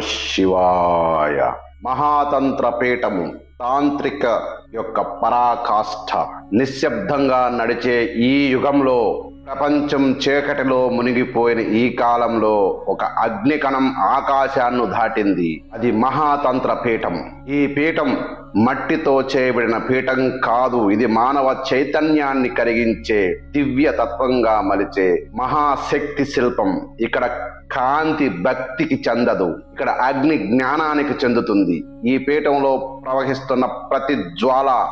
శివాయ మహాతంత్ర పీఠము తాంత్రిక యొక్క పరాకాష్ఠ నిశ్శబ్దంగా నడిచే ఈ యుగంలో ప్రపంచం చీకటిలో మునిగిపోయిన ఈ కాలంలో ఒక అగ్నికణం ఆకాశాన్ని దాటింది. అది మహాతంత్ర పీఠం ఈ పీఠం మట్టితో చేయబడిన పీఠం కాదు. ఇది మానవ చైతన్యాన్ని కరిగించే దివ్య తత్వంగా మలిచే మహాశక్తి శిల్పం. ఇక్కడ కాంతి భక్తికి చెందదు. ఇక్కడ అగ్ని జ్ఞానానికి చెందుతుంది. ఈ పీఠంలో ప్రవహిస్తున్న ప్రతి జ్వాల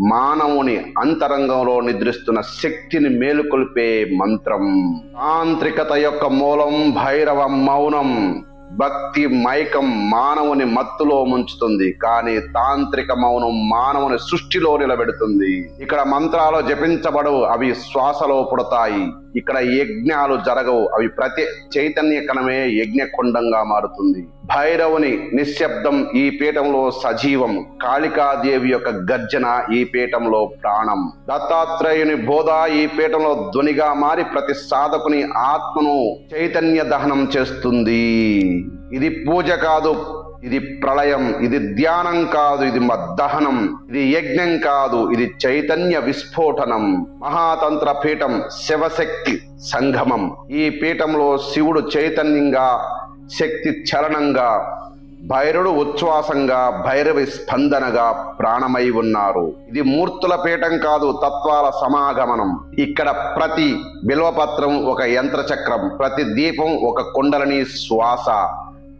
మానవుని అంతరంగంలో నిద్రిస్తున్న శక్తిని మేలుకొల్పే మంత్రం. తాంత్రికత యొక్క మూలం భైరవ మౌనం. భక్తి మైకం మానవుని మత్తులో ముంచుతుంది కానీ తాంత్రిక మౌనం మానవుని సృష్టిలో నిలబెడుతుంది. ఇక్కడ మంత్రాలు జపించబడవు అవి శ్వాసలో పుడతాయి. ఇక్కడ యజ్ఞాలు జరగవు అవి ప్రతి చైతన్య కణమే యజ్ఞకుండంగా మారుతుంది. భైరవుని నిశ్శబ్దం ఈ పీఠంలో సజీవం. కాళికాదేవి యొక్క గర్జన ఈ పీఠంలో ప్రాణం. దత్తాత్రేయుని బోధ ఈ పీఠంలో ధ్వనిగా మారి ప్రతి సాధకుని ఆత్మను చైతన్య దహనం చేస్తుంది. ఇది పూజ కాదు ఇది ప్రళయం ఇది ధ్యానం కాదు ఇది మ దహనం ఇది యజ్ఞం కాదు ఇది చైతన్య విస్ఫోటనం. మహాతంత్ర పీఠం శివశక్తి సంగమం. ఈ పీఠంలో శివుడు చైతన్యంగా శక్తి చలనంగా భైరుడు ఉచ్ఛ్వాసంగా భైరవి స్పందనగా ప్రాణమై ఉన్నారు. ఇది మూర్తుల పీఠం కాదు తత్వాల సమాగమనం. ఇక్కడ ప్రతి బిల్వపత్రం ఒక యంత్రచక్రం ప్రతి దీపం ఒక కుండలని శ్వాస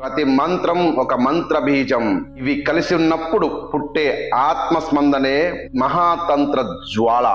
ప్రతి మంత్రం ఒక మంత్ర బీజం ఇవి కలిసి ఉన్నప్పుడు పుట్టే ఆత్మస్పందనే మహాతంత్ర జ్వాల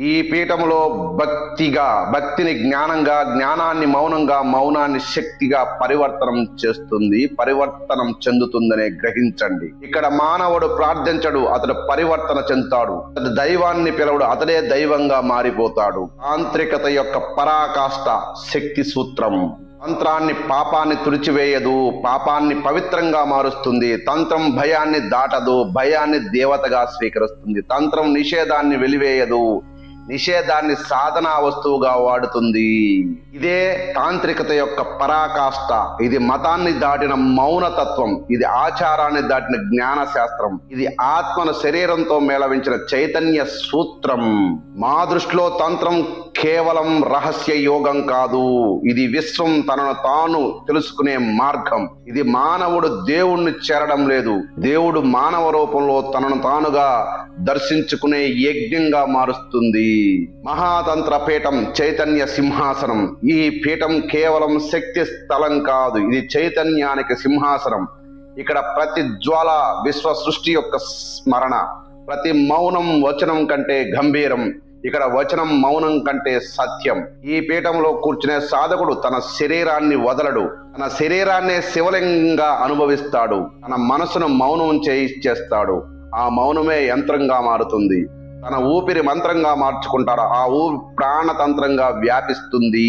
ఈ పీఠంలో భక్తిగా భక్తిని జ్ఞానంగా జ్ఞానాన్ని మౌనంగా మౌనాన్ని శక్తిగా పరివర్తనం చేస్తుంది పరివర్తనం చెందుతుందనే గ్రహించండి. ఇక్కడ మానవుడు ప్రార్థించడు అతడు పరివర్తన చెందుతాడు. అతడు దైవాన్ని పిలవడు అతడే దైవంగా మారిపోతాడు. ఆంత్రికత యొక్క పరాకాష్ట శక్తి సూత్రం. తంత్రాన్ని పాపాన్ని తుడిచివేయదు పాపాన్ని పవిత్రంగా మారుస్తుంది. తంత్రం భయాన్ని దాటదు భయాన్ని దేవతగా స్వీకరిస్తుంది. తంత్రం నిషేధాన్ని వెలివేయదు. నిషేధాన్ని సాధనా వస్తువుగా వాడుతుంది. ఇదే తాంత్రికత యొక్క పరాకాష్ట. ఇది మతాన్ని దాటిన మౌనతత్వం. ఇది ఆచారాన్ని దాటిన జ్ఞాన శాస్త్రం ఇది ఆత్మను శరీరంతో మేళవించిన చైతన్య సూత్రం. మా దృష్టిలో తంత్రం కేవలం రహస్య యోగం కాదు. ఇది విశ్వం తనను తాను తెలుసుకునే మార్గం. ఇది మానవుడు దేవుణ్ణి చేరడం లేదు. దేవుడు మానవ రూపంలో తనను తానుగా దర్శించుకునే యజ్ఞంగా మారుస్తుంది. మహాతంత్ర పీఠం చైతన్య సింహాసనం. ఈ పీఠం కేవలం శక్తి స్థలం కాదు ఇది చైతన్యానికి సింహాసనం. ఇక్కడ ప్రతి జ్వాల విశ్వ సృష్టి యొక్క స్మరణ ప్రతి మౌనం వచనం కంటే గంభీరం ఇక్కడ వచనం మౌనం కంటే సత్యం. ఈ పీఠంలో కూర్చునే సాధకుడు తన శరీరాన్ని వదలడు తన శరీరాన్నే శివలింగంగా అనుభవిస్తాడు తన మనసును మౌనం చేయిచ్చేస్తాడు. ఆ మౌనమే యంత్రంగా మారుతుంది. తన ఊపిరి మంత్రంగా మార్చుకుంటారు? ఆ ఊపి ప్రాణతంత్రంగా వ్యాపిస్తుంది.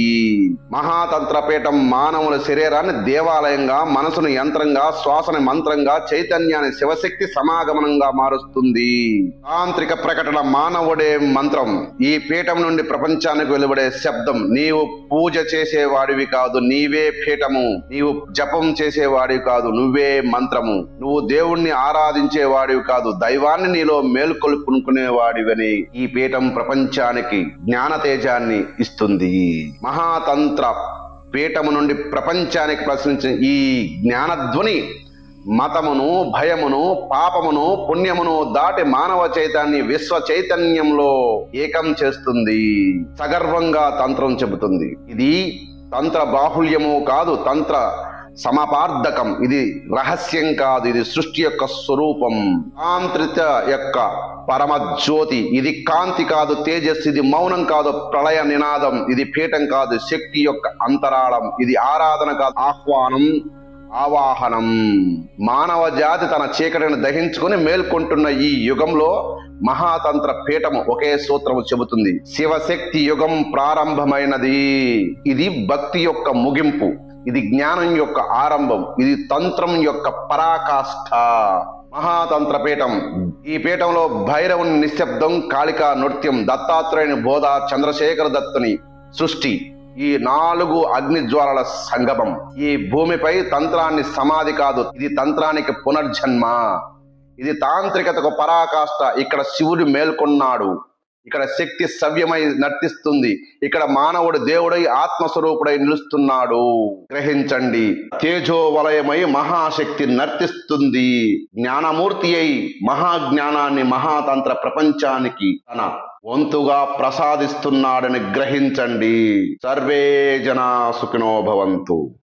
మహాతంత్రపీఠం మానవుల శరీరాన్ని దేవాలయంగా మనసును యంత్రంగా శ్వాసని మంత్రంగా చైతన్యాన్ని శివశక్తి సమాగమనంగా మారుస్తుంది. తాంత్రిక ప్రకటన మానవుడే మంత్రం. ఈ పీఠం నుండి ప్రపంచానికి వెలువడే శబ్దం. నీవు పూజ చేసేవాడివి కాదు నీవే పీఠము. నీవు జపం చేసేవాడివి కాదు నువ్వే మంత్రము. నువ్వు దేవుణ్ణి ఆరాధించేవాడివి కాదు దైవాన్ని నీలో మేల్కొల్పుకునేవాడివని ఈ పీఠం ప్రపంచానికి జ్ఞాన తేజాన్ని ఇస్తుంది. మహాతంత్ర పీఠము నుండి ప్రపంచానికి ప్రశ్నించిన ఈ జ్ఞానధ్వని మతమును భయమును పాపమును పుణ్యమును దాటి మానవ చైతన్య విశ్వ చైతన్యంలో ఏకం చేస్తుంది. సగర్వంగా తంత్రం చెబుతుంది. ఇది తంత్ర బాహుల్యము కాదు తంత్ర సమపార్థకం ఇది రహస్యం కాదు ఇది సృష్టి యొక్క స్వరూపం. తాంత్రిత యొక్క పరమ జ్యోతి ఇది కాంతి కాదు తేజస్సు. ఇది మౌనం కాదు ప్రళయ నినాదం. ఇది పీఠం కాదు శక్తి యొక్క అంతరాళం. ఇది ఆరాధన కాదు ఆహ్వానం ఆవాహనం. మానవ జాతి తన చీకటిని దహించుకుని మేల్కొంటున్న ఈ యుగంలో మహాతంత్ర పీఠము ఒకే సూత్రము చెబుతుంది. శివశక్తి యుగం ప్రారంభమైనది. ఇది భక్తి యొక్క ముగింపు. ఇది జ్ఞానం యొక్క ఆరంభం ఇది తంత్రం యొక్క పరాకాష్ఠ. మహాతంత్ర పీఠం ఈ పీఠంలో భైరవుని నిశ్శబ్దం కాళికా నృత్యం దత్తాత్రేయుని బోధ చంద్రశేఖర దత్తుని సృష్టి ఈ నాలుగు అగ్ని జ్వాలల సంగమం. ఈ భూమిపై తంత్రాన్ని సమాధి కాదు ఇది తంత్రానికి పునర్జన్మ. ఇది తాంత్రికతకు పరాకాష్ట ఇక్కడ శివుడు మేల్కొన్నాడు. ఇక్కడ శక్తి సవ్యమై నర్తిస్తుంది. ఇక్కడ మానవుడు దేవుడై ఆత్మస్వరూపుడై నిలుస్తున్నాడు. గ్రహించండి. తేజో వలయమై మహాశక్తి నర్తిస్తుంది. జ్ఞానమూర్తి అయి మహాజ్ఞానాన్ని మహాతంత్ర ప్రపంచానికి తన వంతుగా ప్రసాదిస్తున్నాడని గ్రహించండి. సర్వే జనా సుఖినో భవంతు.